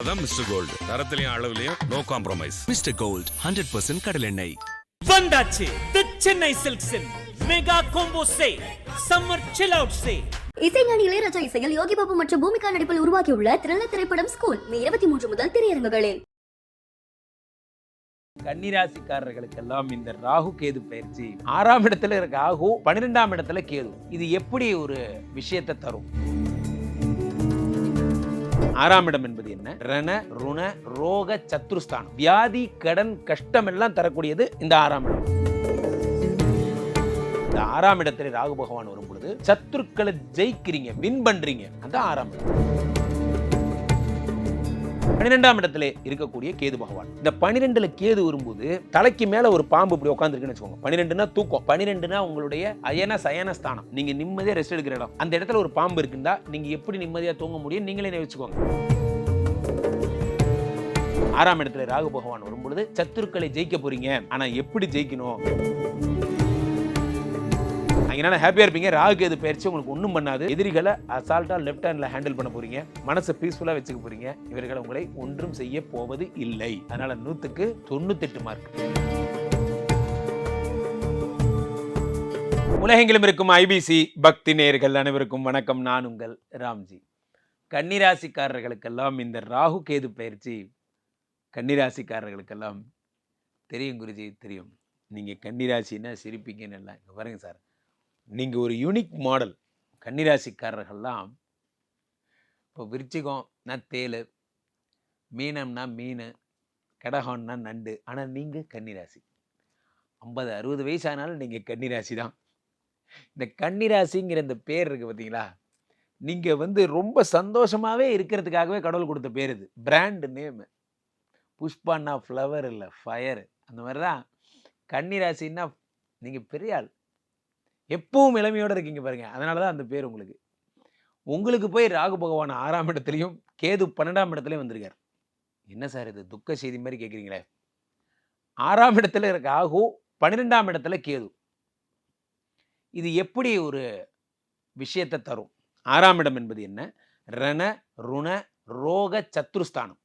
அதான் Mister gold தரத்திலையும் அளவுலையும் no compromise mister gold hundred percent கடலெண்ணெய் வந்தாச்சு. The Chennai சில்க்ஸின் mega combo say summer chill out say இசைஞானி இளையராஜா இசையில் யோகி பாபு மற்றும் பூமிகா நடிப்பில் உருவாகியுள்ள த்ரில்லர் திரைப்படம் ஸ்கூல் மே இருபத்தி மூன்று முதல் திரையரங்குகளில். கன்னிராசிக்காரர்களுக்கெல்லாம் இந்த ராகு கேது பயிற்சி ஆறாம் இடத்துல இருக்க? ராகு பன்னிரெண்டாம் இடத்துல கேது. இது எப்படி ஒரு விஷயத்தை தரும்? ஆறாம் இடம் என்பது என்ன? ரண ருண ரோக சத்ருஸ்தானம். வியாதி கடன் கஷ்டம் எல்லாம் தரக்கூடியது இந்த ஆறாம் இடம். இந்த ஆறாம் இடத்துல ராகு பகவான் வரும் பொழுது சத்துருக்களை ஜெயிக்கிறீங்க வின் பண்றீங்க. அதான் ஆறாம் இடம். பன்னிரெண்டாம் இடத்துல இருக்கக்கூடிய கேது பகவான். இந்த பன்னிரெண்டுல கேது வரும்போது தலைக்கு மேல ஒரு பாம்பு இப்படி உட்காந்துருக்குன்னு வச்சுக்கோங்க. பன்னிரெண்டுனா தூக்கம். பன்னிரெண்டுனா உங்களுடைய அயன சயன ஸ்தானம். நீங்க நிம்மதியா ரெஸ்ட் எடுக்கிற இடம். அந்த இடத்துல ஒரு பாம்பு இருக்குந்தா நீங்க எப்படி நிம்மதியா தூங்க முடியும் நீங்களே வச்சுக்கோங்க. ஆறாம் இடத்துல ராகு பகவான் வரும்பொழுது சத்துருக்களை ஜெயிக்க போறீங்க. ஆனா எப்படி ஜெயிக்கணும்? என்னென்ன ஹாப்பியாக இருப்பீங்க? ராகு கேது பயிற்சி? உங்களுக்கு ஒன்றும் பண்ணாது. எதிரிகளை அசால்ட்டாக லெஃப்ட் ஹேண்டில் ஹேண்டில் பண்ண போறீங்க. மனசை பீஸ்ஃபுல்லாக வச்சுக்க போகிறீங்க இவர்கள் உங்களை ஒன்றும் செய்ய போவது இல்லை. அதனால் நூற்றுக்கு தொண்ணூத்தெட்டு மார்க் உலகெங்கிலும் இருக்கும் ஐபிசி பக்தி நேயர்கள் அனைவருக்கும் வணக்கம். நான் உங்கள் ராம்ஜி. கன்னிராசிக்காரர்களுக்கெல்லாம் இந்த ராகு கேது பயிற்சி கன்னிராசிக்காரர்களுக்கெல்லாம் தெரியும் குருஜி தெரியும். நீங்கள் கன்னிராசின்னா சிரிப்பீங்கன்னு எல்லாம் இங்கே பாருங்கள் சார். நீங்கள் ஒரு யூனிக் மாடல் கன்னிராசிக்காரர்கள்லாம் இப்போ விருச்சிகம்னா தேல் மீனம்னா மீன் கடகம்னா நண்டு ஆனால் நீங்கள் கன்னிராசி. ஐம்பது அறுபது வயசு ஆனாலும் நீங்கள் கன்னிராசி தான். இந்த கன்னிராசிங்கிற இந்த பேர் இருக்குது பார்த்தீங்களா? நீங்கள் வந்து ரொம்ப சந்தோஷமாகவே இருக்கிறதுக்காகவே கடவுள் கொடுத்த பேர் இது. பிராண்டு நேமு புஷ்பான்னா ஃப்ளவர் இல்லை ஃபயர் அந்த மாதிரி தான் கன்னிராசின்னா நீங்கள் பெரிய ஆள். எப்பவும் இளமையோடு இருக்கீங்க பாருங்க. அதனால தான் அந்த பேர் உங்களுக்கு. உங்களுக்கு போய் ராகு பகவான் ஆறாம் இடத்துலையும் கேது பன்னெண்டாம் இடத்துலையும் வந்திருக்கார். என்ன சார் இது? துக்க செய்தி மாதிரி கேட்குறீங்களே ஆறாம் இடத்துல இருக்க ராகு பன்னிரெண்டாம் இடத்துல கேது. இது எப்படி ஒரு விஷயத்தை தரும்? ஆறாம் இடம் என்பது என்ன? ரண ருண ரோக சத்ருஸ்தானம்.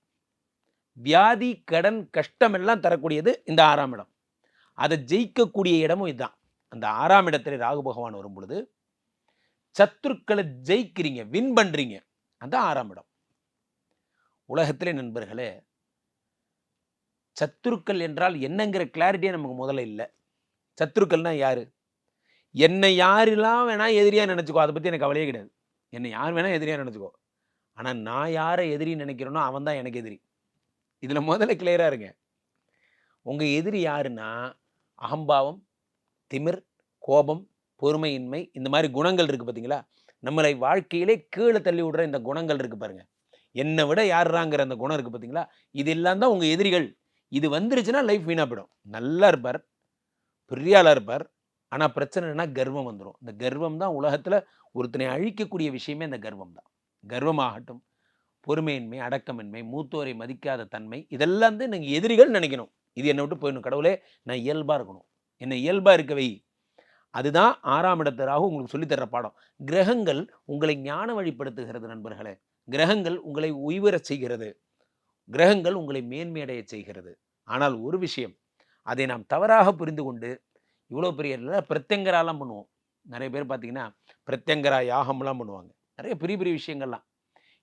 வியாதி கடன் கஷ்டம் எல்லாம் தரக்கூடியது இந்த ஆறாம் இடம். அதை ஜெயிக்கக்கூடிய இடமும் இதுதான். அந்த ஆறாம் இடத்துல ராகு பகவான் வரும் பொழுது சத்துருக்களை ஜெயிக்கிறீங்க வின் பண்ணுறீங்க அந்த ஆறாம் இடம். உலகத்திலே நண்பர்களே சத்துருக்கள் என்றால் என்னங்கிற கிளாரிட்டியே நமக்கு முதல்ல இல்லை. சத்துருக்கள்னால் யார்? என்னை யாரெல்லாம் வேணால் எதிரியாக நினச்சிக்கோ அதை பற்றி எனக்கு கவலையே கிடையாது. என்னை யார் வேணால் எதிரியாக நினச்சிக்கோ. ஆனால் நான் யாரை எதிரி நினைக்கிறேனோ அவன் தான் எனக்கு எதிரி. இதில் முதல்ல கிளியராக இருங்க. உங்கள் எதிரி யாருன்னா அகம்பாவம் திமிர் கோபம் பொறுமையின்மை இந்த மாதிரி குணங்கள் இருக்குது பார்த்தீங்களா? நம்மளை வாழ்க்கையிலே கீழே தள்ளி விடுற இந்த குணங்கள் இருக்குது பாருங்கள் என்னை விட யாருறாங்கிற அந்த குணம் இருக்குது பார்த்தீங்களா? இது எல்லாம் தான் உங்கள் எதிரிகள். இது வந்துருச்சுன்னா லைஃப் வீணாக போயிடும். நல்லா இருப்பார். பெரியாளாக இருப்பார். ஆனால் பிரச்சனை என்னன்னா கர்வம் வந்துடும் இந்த கர்வம் தான் உலகத்தில் ஒருத்தனை அழிக்கக்கூடிய விஷயமே இந்த கர்வம் தான். கர்வமாகட்டும் பொறுமையின்மை அடக்கமின்மை மூத்தோரை மதிக்காத தன்மை இதெல்லாம் தான் நீங்கள் எதிரிகள் நினைக்கணும். இது என்னை விட்டு போயிடணும். கடவுளே நான் இயல்பாக இருக்கணும். என்னை இயல்பாக இருக்கவை அதுதான் ஆறாம் இடத்தராக உங்களுக்கு சொல்லித்தர பாடம். கிரகங்கள் உங்களை ஞான வழிப்படுத்துகிறது நண்பர்களே. கிரகங்கள் உங்களை உய்வரச் செய்கிறது. கிரகங்கள் உங்களை மேன்மையடைய செய்கிறது. ஆனால் ஒரு விஷயம் அதை நாம் தவறாக புரிந்து கொண்டு இவ்வளோ பெரிய பிரத்யங்கராலாம் பண்ணுவோம். நிறைய பேர் பார்த்தீங்கன்னா பிரத்யங்கரா யாகம்லாம் பண்ணுவாங்க. நிறைய பெரிய பெரிய விஷயங்கள்லாம்.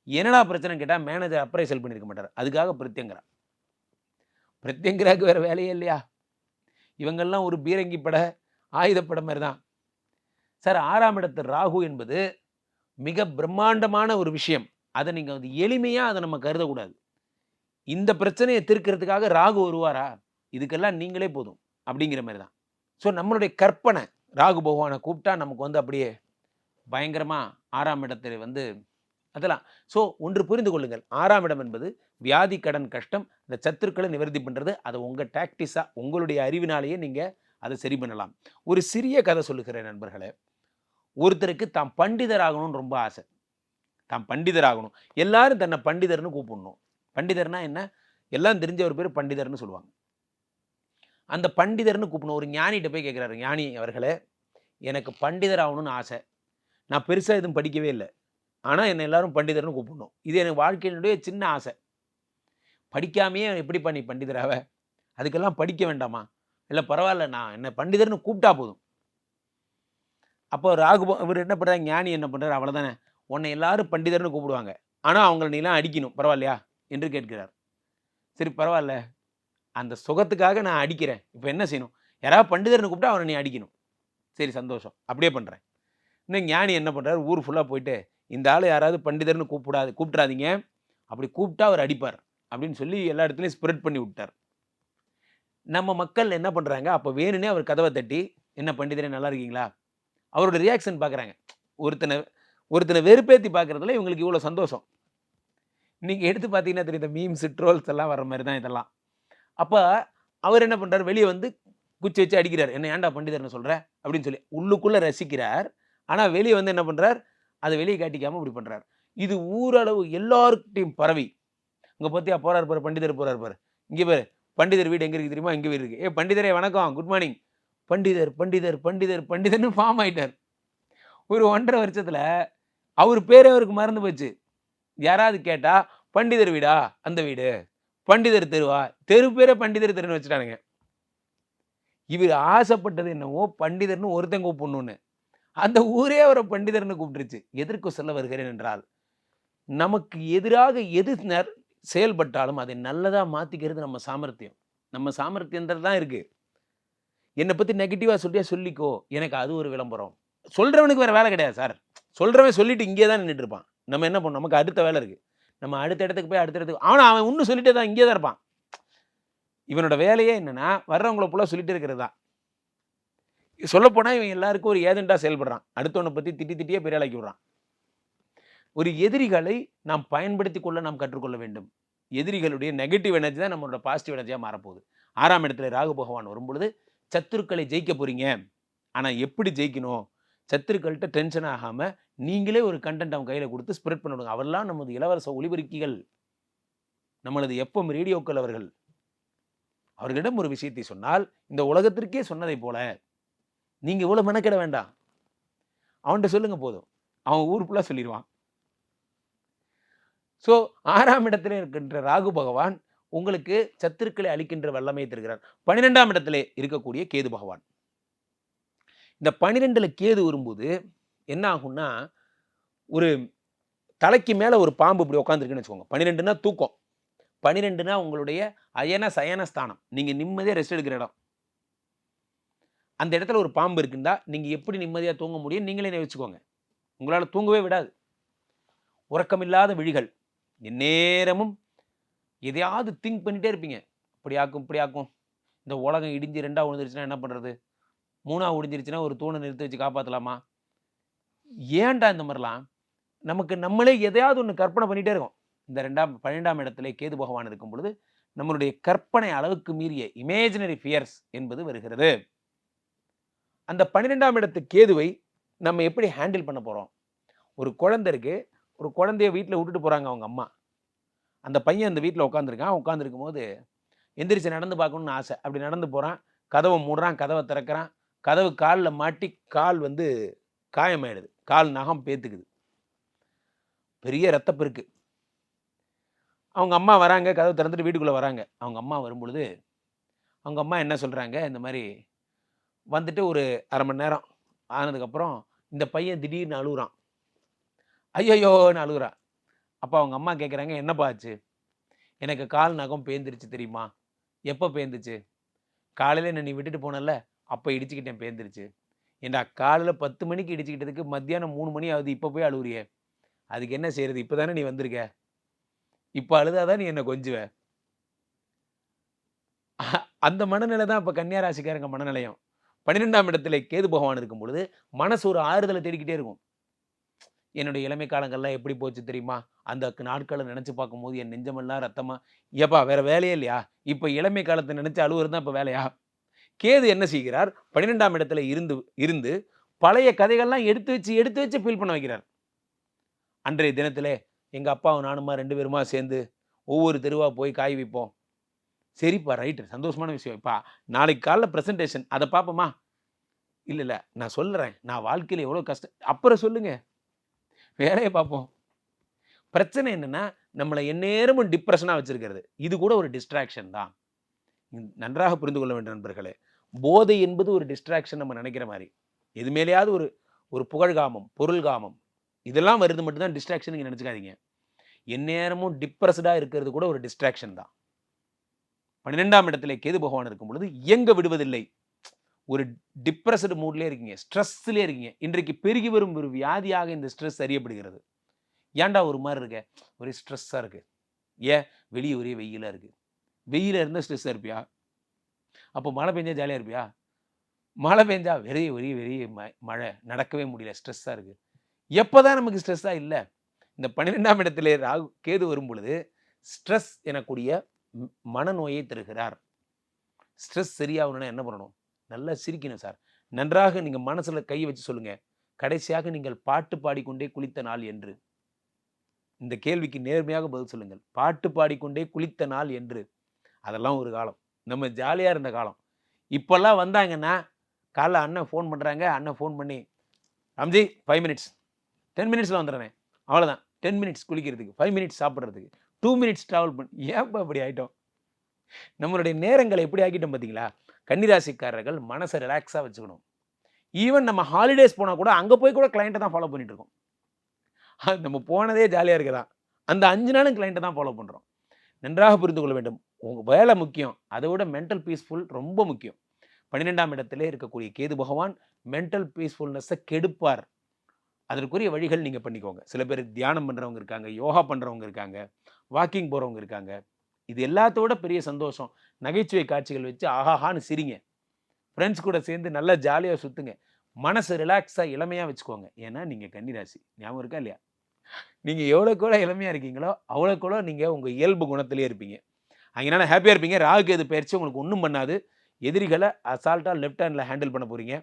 என்னடா பிரச்சனை கேட்டால் மேனேஜர் அப்ரைசல் பண்ணியிருக்க மாட்டார். அதுக்காக பிரத்யங்கரா. பிரத்யங்கராக்கு வேறு வேலையே இல்லையா? இவங்கெல்லாம் ஒரு பீரங்கி பட ஆயுதப்படம் மாதிரி தான் சார் ஆறாம் இடத்து ராகு என்பது மிக பிரம்மாண்டமான ஒரு விஷயம். அதை நீங்கள் வந்து எளிமையாக அதை நம்ம கருதக்கூடாது. இந்த பிரச்சனையை தீர்க்கிறதுக்காக ராகு வருவாரா? இதுக்கெல்லாம் நீங்களே போதும் அப்படிங்கிற மாதிரி தான் ஸோ நம்மளுடைய கற்பனை ராகு பகவானை கூப்பிட்டா நமக்கு வந்து அப்படியே பயங்கரமாக ஆறாம் இடத்துல வந்து அதெல்லாம். ஸோ ஒன்று புரிந்து கொள்ளுங்கள். ஆறாம் இடம் என்பது வியாதி கடன் கஷ்டம் இந்த சத்துருக்களை நிவர்த்தி பண்ணுறது அதை உங்கள் டாக்டிஸாக உங்களுடைய அறிவினாலேயே நீங்கள் அதை சரி பண்ணலாம். ஒரு சிறிய கதை சொல்லுகிறேன் நண்பர்களே. ஒருத்தருக்கு தாம் பண்டிதராகணும்னு ரொம்ப ஆசை. தாம் பண்டிதர் ஆகணும். எல்லாரும் தன்னை பண்டிதர்னு கூப்பிடணும். பண்டிதர்னா என்ன? எல்லாம் தெரிஞ்ச ஒரு பேர் பண்டிதர்னு சொல்லுவாங்க. அந்த பண்டிதர்னு கூப்பிடணும். ஒரு ஞானிகிட்ட போய் கேட்குறாரு ஞானி அவர்களே எனக்கு பண்டிதர் ஆகணும்னு ஆசை. நான் பெருசாக எதுவும் படிக்கவே இல்லை. ஆனால் என்னை எல்லாரும் பண்டிதர்னு கூப்பிடணும். இது எனக்கு வாழ்க்கையினுடைய சின்ன ஆசை. படிக்காமையே எப்படி நீ பண்டிதராவ அதுக்கெல்லாம் படிக்க வேண்டாமா? இல்லை பரவாயில்ல நான் என்ன பண்டிதர்னு கூப்பிட்டா போதும். அப்போ ராகு இவர் என்ன பண்ணுறாரு ஞானி என்ன பண்ணுறாரு அவ்வளோதானே உன்னை எல்லாரும் பண்டிதர்னு கூப்பிடுவாங்க. ஆனால் அவங்கள நீலாம் அடிக்கணும். பரவாயில்லையா? என்று கேட்கிறார். சரி பரவாயில்ல. அந்த சுகத்துக்காக நான் அடிக்கிறேன். இப்போ என்ன செய்யணும்? யாராவது பண்டிதர்னு கூப்பிட்டா அவனை நீ அடிக்கணும். சரி சந்தோஷம். அப்படியே பண்ணுறேன் இன்னும் ஞானி என்ன பண்ணுறாரு ஊர் ஃபுல்லாக போயிட்டு இந்த ஆள் யாராவது பண்டிதர்னு கூப்பிடாது கூப்பிட்றாதீங்க அப்படி கூப்பிட்டா அவர் அடிப்பார். அப்படின்னு சொல்லி எல்லா இடத்துலையும் ஸ்ப்ரெட் பண்ணி விட்டார். நம்ம மக்கள் என்ன பண்ணுறாங்க அப்போ வேணும்னே அவர் கதவை தட்டி என்ன பண்டிதரே நல்லா இருக்கீங்களா? அவரோட ரியாக்ஷன் பார்க்குறாங்க. ஒருத்தனை ஒருத்தனை வெறுப்பேற்றி பார்க்குறதுல இவங்களுக்கு இவ்வளோ சந்தோஷம். நீங்கள் எடுத்து பார்த்தீங்கன்னா தெரியும் இந்த மீம்ஸ் ட்ரோல்ஸ் எல்லாம் வர மாதிரி தான் இதெல்லாம். அப்போ அவர் என்ன பண்ணுறாரு வெளியே வந்து குச்சி வச்சு அடிக்கிறார். என்ன ஏன்டா பண்டிதர்னு சொல்கிற அப்படின்னு சொல்லி உள்ளுக்குள்ளே ரசிக்கிறார். ஆனால் வெளியே வந்து என்ன பண்ணுறார் அதை வெளியே காட்டிக்காமல் இப்படி பண்ணுறார் இது ஊரளவு எல்லாருக்கிட்டையும் பரவி. இங்கே பார்த்தியா போறார் பாரு பண்டிதர் போறார் பாரு. இங்கே பாரு பண்டிதர் வீடு எங்கே இருக்குது தெரியுமா? இங்கே வீடு இருக்குது ஏ பண்டிதரே வணக்கம் குட் மார்னிங் பண்டிதர் பண்டிதர் பண்டிதர் பண்டிதர்னு ஃபார்ம் ஆயிட்டார். ஒரு ஒன்றரை வருஷத்தில் அவர் பேரே அவருக்கு மறந்து போச்சு. யாராவது கேட்டால் பண்டிதர் வீடா? அந்த வீடு. பண்டிதர் தெருவா? தெரு பேரே பண்டிதர் தெருன்னு வச்சுட்டானுங்க. இவர் ஆசைப்பட்டது என்னவோ பண்டிதர்னு ஒருத்தன் கூப்பிடணுன்னு அந்த ஊரே அவரை பண்டிதர்னு கூப்பிட்டுருச்சு. எதற்கு சொல்ல வருகிறேன் என்றால் நமக்கு எதிராக எது செயல்பட்டாலும் அதை நல்லதாக மாற்றிக்கிறது நம்ம சாமர்த்தியம். நம்ம சாமர்த்தியன்றது தான் இருக்குது என்னை பற்றி நெகட்டிவாக சொல்லியா சொல்லிக்கோ எனக்கு அது ஒரு விளம்பரம். சொல்கிறவனுக்கு வேறு வேலை கிடையாது சார். சொல்கிறவன் சொல்லிட்டு இங்கே தான் நின்றுட்டு இருப்பான். நம்ம என்ன பண்ணோம்? நமக்கு அடுத்த வேலை இருக்குது நம்ம அடுத்த இடத்துக்கு போய் அடுத்த இடத்துக்கு அவன் அவன் இன்னும் சொல்லிட்டே தான் இங்கே தான் இருப்பான். இவனோட வேலையே என்னென்னா வர்றவங்கள புள்ள சொல்லிட்டு இருக்கிறது தான். சொல்லப்போனால் இவன் எல்லாருக்கும் ஒரு ஏஜெண்டாக செயல்படுறான். அடுத்தவனை பற்றி திட்டி திட்டியே பெரிய ஆளாக்கி விடுறான். ஒரு எதிரிகளை நாம் பயன்படுத்தி கொள்ள நாம் கற்றுக்கொள்ள வேண்டும். எதிரிகளுடைய நெகட்டிவ் எனர்ஜி தான் நம்மளோட பாசிட்டிவ் எனர்ஜியாக மாறப்போகுது. ஆறாம் இடத்துல ராகு பகவான் வரும்பொழுது சத்துருக்களை ஜெயிக்க போகிறீங்க ஆனால் எப்படி ஜெயிக்கணும்? சத்துருக்கள்கிட்ட டென்ஷன் ஆகாமல் நீங்களே ஒரு கண்டென்ட் அவங்க கையில் கொடுத்து ஸ்ப்ரெட் பண்ணிவிடுங்க அவரெல்லாம் நமது இளவரச ஒளிபெருக்கிகள். நம்மளது எப்பம் ரேடியோக்கள் அவர்கள். அவர்களிடம் ஒரு விஷயத்தை சொன்னால் இந்த உலகத்திற்கே சொன்னதை போல நீங்கள் இவ்வளோ மெனக்கிட வேண்டாம். அவன்கிட்ட சொல்லுங்கள் போதும். அவன் ஊர் ஃபுல்லாக சொல்லிடுவான். ஸோ ஆறாம் இடத்துல இருக்கின்ற ராகு பகவான் உங்களுக்கு சத்துருக்களை அளிக்கின்ற வல்லமையை தருகிறார். பன்னிரெண்டாம் இடத்திலே இருக்கக்கூடிய கேது பகவான். இந்த பனிரெண்டில் கேது வரும்போது என்ன ஆகும்னா ஒரு தலைக்கு மேலே ஒரு பாம்பு இப்படி உட்காந்துருக்குன்னு வச்சுக்கோங்க. பன்னிரெண்டுனா தூக்கம். பன்னிரெண்டுனா உங்களுடைய அயன சயன ஸ்தானம். நீங்கள் நிம்மதியாக ரெஸ்ட் எடுக்கிற இடம். அந்த இடத்துல ஒரு பாம்பு இருக்குந்தா நீங்கள் எப்படி நிம்மதியாக தூங்க முடியும்? நீங்களே வச்சுக்கோங்க. உங்களால் தூங்கவே விடாது. உறக்கமில்லாத விழிகள். இந்நேரமும் எதையாவது திங்க் பண்ணிகிட்டே இருப்பீங்க. இப்படி ஆக்கும் இப்படி ஆக்கும் இந்த உலகம் இடிஞ்சு ரெண்டாக விழுந்துருச்சுன்னா என்ன பண்ணுறது மூணாக ஒடிஞ்சிருச்சுன்னா ஒரு தூணை நிறுத்தி வச்சு காப்பாற்றலாமா ஏன்டா இந்த மாதிரிலாம்? நமக்கு நம்மளே எதையாவது ஒன்று கற்பனை பண்ணிகிட்டே இருக்கோம். இந்த ரெண்டாம் பன்னெண்டாம் இடத்துல கேது பகவான் இருக்கும் பொழுது நம்மளுடைய கற்பனை அளவுக்கு மீறிய இமேஜினரி ஃபியர்ஸ் என்பது வருகிறது. அந்த பன்னிரெண்டாம் இடத்து கேதுவை நம்ம எப்படி ஹேண்டில் பண்ண போகிறோம் ஒரு குழந்தை ஒரு குழந்தைய வீட்டில் விட்டுட்டு போகிறாங்க அவங்க அம்மா. அந்த பையன் அந்த வீட்டில் உட்காந்துருக்கான் உட்காந்துருக்கும் போது எந்திரிச்சு நடந்து பார்க்கணும்னு ஆசை. அப்படி நடந்து போகிறான் கதவை மூடுறான் கதவை திறக்கிறான். கதவு காலில் மாட்டி கால் வந்து காயமாயிடுது. கால் நகம் பேத்துக்குது. பெரிய ரத்தப்பெருக்கு அவங்க அம்மா வராங்க கதவை திறந்துட்டு வீட்டுக்குள்ளே வராங்க. அவங்க அம்மா வரும்பொழுது அவங்க அம்மா என்ன சொல்கிறாங்க இந்த மாதிரி வந்துட்டு ஒரு அரை மணி நேரம் ஆனதுக்கப்புறம் இந்த பையன் திடீர்னு அழுகுறான் ஐயோயோன்னு அழுகுறா. அப்போ அவங்க அம்மா கேட்குறாங்க என்னப்பா ஆச்சு? எனக்கு கால் நகம் பேந்துருச்சு தெரியுமா? எப்போ பேந்துச்சு? காலையில் என்ன நீ விட்டுட்டு போனல அப்போ இடிச்சுக்கிட்டேன் பேந்துருச்சு. ஏண்டா காலையில் பத்து மணிக்கு இடிச்சுக்கிட்டதுக்கு மத்தியானம் மூணு மணி ஆகுது இப்போ போய் அழுகுறியே அதுக்கு என்ன செய்யறது இப்போ தானே நீ வந்திருக்க? இப்போ அழுதாதான் நீ என்னை கொஞ்சுவ. அந்த மனநிலை தான் இப்போ கன்னியாராசிக்காரங்க மனநிலையம். பன்னிரெண்டாம் இடத்துல கேது பகவான் இருக்கும் பொழுது மனசு ஒரு ஆறுதலை தேடிக்கிட்டே இருக்கும். என்னுடைய இளமை காலங்கள்லாம் எப்படி போச்சு தெரியுமா? அந்த நாட்களை நினச்சி பார்க்கும்போது என் நெஞ்சமெல்லாம் ரத்தமாக ஏப்பா வேறு வேலையே இல்லையா? இப்போ இளமை காலத்தை நினச்சி அழுவுறது தான் இப்போ வேலையா? கேது என்ன செய்கிறார்? பன்னிரெண்டாம் இடத்துல இருந்து இருந்து பழைய கதைகள்லாம் எடுத்து வச்சு எடுத்து வச்சு ஃபீல் பண்ண வைக்கிறார். அன்றைய தினத்திலே எங்கள் அப்பாவும் நானுமா ரெண்டு பேருமா சேர்ந்து ஒவ்வொரு தெருவாக போய் காய் வைப்போம். சரிப்பா ரைட்டு. சந்தோஷமான விஷயம். இப்பா நாளைக்கு காலைல ப்ரெசன்டேஷன் அதை பார்ப்போமா இல்லை இல்லை. நான் சொல்லுறேன் நான் வாழ்க்கையில் எவ்வளோ கஷ்டம் அப்புறம் சொல்லுங்கள் வேலையை பார்ப்போம். பிரச்சனை என்னென்னா நம்மளை எந்நேரமும் டிப்ரெஷனாக வச்சுருக்கிறது. இது கூட ஒரு டிஸ்ட்ராக்ஷன் தான். நன்றாக புரிந்து கொள்ள வேண்டும் நண்பர்களே. போதை என்பது ஒரு டிஸ்ட்ராக்ஷன் நம்ம நினைக்கிற மாதிரி. எது மேலேயாவது ஒரு ஒரு புகழ்காமம் பொருள்காமம் இதெல்லாம் வருது மட்டும்தான் டிஸ்ட்ராக்ஷன் நீங்கள் நினச்சிக்காதீங்க. எந்நேரமும் டிப்ரெஸ்டாக இருக்கிறது கூட ஒரு டிஸ்ட்ராக்ஷன் தான். பன்னிரெண்டாம் இடத்துல கேது பகவான் இருக்கும் பொழுது இயங்க விடுவதில்லை. ஒரு டிப்ரெஸ்டு மூட்லேயே இருக்கீங்க. ஸ்ட்ரெஸ்லேயே இருக்கீங்க. இன்றைக்கு பெருகி வரும் ஒரு வியாதியாக இந்த ஸ்ட்ரெஸ் அறியப்படுகிறது. ஏன்டா ஒரு மாதிரி இருக்க? ஒரே ஸ்ட்ரெஸ்ஸாக இருக்குது ஏன்? வெளியே ஒரே வெயிலாக இருக்குது வெயில இருந்தால் ஸ்ட்ரெஸ்ஸாக இருப்பியா? அப்போ மழை பெஞ்சா ஜாலியாக இருப்பியா? மழை பெஞ்சா வெறிய வெறிய வெறிய ம- மழை. நடக்கவே முடியல. ஸ்ட்ரெஸ்ஸாக இருக்குது எப்போ தான் நமக்கு ஸ்ட்ரெஸ்ஸாக இல்லை இந்த பன்னிரெண்டாம் இடத்துல ராகு கேது வரும் பொழுது ஸ்ட்ரெஸ் எனக்கூடிய மனநோயை தருகிறார். ஸ்ட்ரெஸ் சரியாகணும்னா என்ன பண்ணணும்? நல்லா சிரிக்கணும் சார். நன்றாக நீங்கள் மனசில் கை வச்சு சொல்லுங்கள் கடைசியாக நீங்கள் பாட்டு பாடிக்கொண்டே குளித்த நாள் என்று. இந்த கேள்விக்கு நேர்மையாக பதில் சொல்லுங்கள். பாட்டு பாடிக்கொண்டே குளித்த நாள் என்று. அதெல்லாம் ஒரு காலம். நம்ம ஜாலியாக இருந்த காலம். இப்போல்லாம் வந்தாங்கன்னா காலைல அண்ணன் ஃபோன் பண்ணுறாங்க அண்ணன் ஃபோன் பண்ணி ராம்ஜி ஃபைவ் மினிட்ஸ் டென் மினிட்ஸில் வந்துடுறேன். அவ்வளோதான் டென் மினிட்ஸ் குளிக்கிறதுக்கு ஃபைவ் மினிட்ஸ் சாப்பிட்றதுக்கு. டூ மினிட்ஸ் ட்ராவல் பண்ணி ஏன்ப்பா அப்படி ஆகிட்டோம் நம்மளுடைய நேரங்களை எப்படி ஆக்கிட்டோம் பார்த்தீங்களா? கன்னிராசிக்காரர்கள் மனசை ரிலாக்ஸாக வச்சுக்கணும். ஈவன் நம்ம ஹாலிடேஸ் போனால் கூட அங்கே போய் கூட கிளைண்ட்டை தான் ஃபாலோ பண்ணிட்டு இருக்கோம். அது நம்ம போனதே ஜாலியாக இருக்குதான். அந்த அஞ்சு நாளும் கிளைண்ட்டை தான் ஃபாலோ பண்ணுறோம் நன்றாக புரிந்து கொள்ள வேண்டும். உங்கள் வேலை முக்கியம். அதை விட மென்டல் பீஸ்ஃபுல் ரொம்ப முக்கியம். பன்னிரெண்டாம் இடத்திலே இருக்கக்கூடிய கேது பகவான் மென்டல் பீஸ்ஃபுல்னஸை கெடுப்பார். அதற்குரிய வழிகள் நீங்கள் பண்ணிக்கோங்க. சில பேர் தியானம் பண்ணுறவங்க இருக்காங்க யோகா பண்ணுறவங்க இருக்காங்க வாக்கிங் போகிறவங்க இருக்காங்க. இது எல்லாத்தோட பெரிய சந்தோஷம். நகைச்சுவை காட்சிகள் வச்சு ஆஹாஹான்னு சிரிங்க. ஃப்ரெண்ட்ஸ் கூட சேர்ந்து நல்லா ஜாலியாக சுற்றுங்க மனசு ரிலாக்ஸாக இளமையாக வச்சுக்கோங்க. ஏன்னா நீங்கள் கன்னிராசி. ஞாபகம் இருக்கா இல்லையா? நீங்கள் எவ்வளோக்கு எவ்வளோ இளமையாக இருக்கீங்களோ அவ்வளோக்கு நீங்கள் உங்கள் இயல்பு குணத்திலே இருப்பீங்க. அதனால ஹாப்பியாக இருப்பீங்க. ராகு எது பயிற்சி உங்களுக்கு ஒன்றும் பண்ணாது. எதிரிகளை அசால்ட்டாக லெஃப்ட் ஹேண்டில் ஹேண்டில் பண்ண போகிறீங்க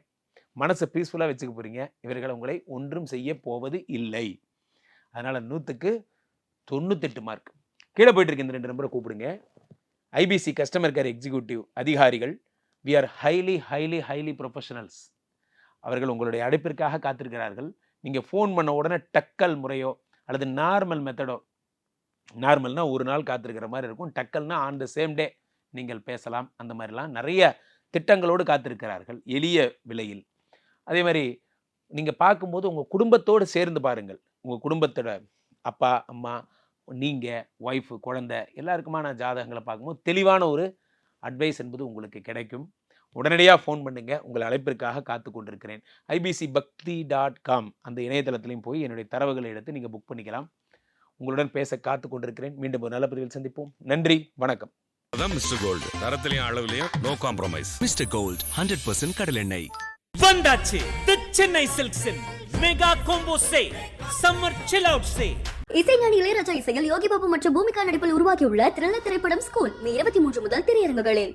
மனசை பீஸ்ஃபுல்லாக வச்சுக்க போகிறீங்க இவர்கள் உங்களை ஒன்றும் செய்ய போவது இல்லை. அதனால் நூற்றுக்கு தொண்ணூத்தெட்டு மார்க் கீழே போயிட்டு இருக்க இந்த ரெண்டு நம்பரை கூப்பிடுங்க. ஐபிசி கஸ்டமர் கேர் எக்ஸிக்யூட்டிவ் அதிகாரிகள் we are highly highly highly professionals அவர்கள் உங்களுடைய அழைப்பிற்காக காத்திருக்கிறார்கள். நீங்கள் ஃபோன் பண்ண உடனே டக்கல் முறையோ அல்லது நார்மல் மெத்தடோ நார்மல்னால் ஒரு நாள் காத்திருக்கிற மாதிரி இருக்கும். டக்கல்னால் ஆன் த சேம் டே நீங்கள் பேசலாம். அந்த மாதிரிலாம் நிறைய திட்டங்களோடு காத்திருக்கிறார்கள் எளிய விலையில். அதே மாதிரி நீங்கள் பார்க்கும்போது உங்கள் குடும்பத்தோடு சேர்ந்து பாருங்கள். உங்கள் குடும்பத்தோட அப்பா அம்மா நீங்கள் ஒய்ஃபு குழந்தை எல்லாருக்குமான ஜாதகங்களை பார்க்கும்போது தெளிவான ஒரு அட்வைஸ் என்பது உங்களுக்கு கிடைக்கும். உடனடியாக ஃபோன் பண்ணுங்க. உங்கள் அழைப்பிற்காக காத்து கொண்டிருக்கிறேன். ஐபிசி பக்தி டாட் காம் அந்த இணையதளத்திலையும் போய் என்னுடைய தரவுகளை எடுத்து நீங்கள் புக் பண்ணிக்கலாம். உங்களுடன் பேச காத்து கொண்டிருக்கிறேன். மீண்டும் ஒரு நல்ல பதிவில் சந்திப்போம். நன்றி வணக்கம். அதான் மிஸ்டர் கோல்டு தரத்திலையும் அளவுலையும் no compromise mister gold hundred percent கடலெண்ணெய் வந்தாச்சு. The Chennai சில்க்ஸின் mega combo say summer chill out say இசைஞானி இளையராஜா இசையில் யோகி பாபு மற்றும் பூமிகா நடிப்பில் உருவாகியுள்ள த்ரில்லர் திரைப்படம் ஸ்கூல் இருபத்தி மூன்று முதல் திரையரங்குகளில்.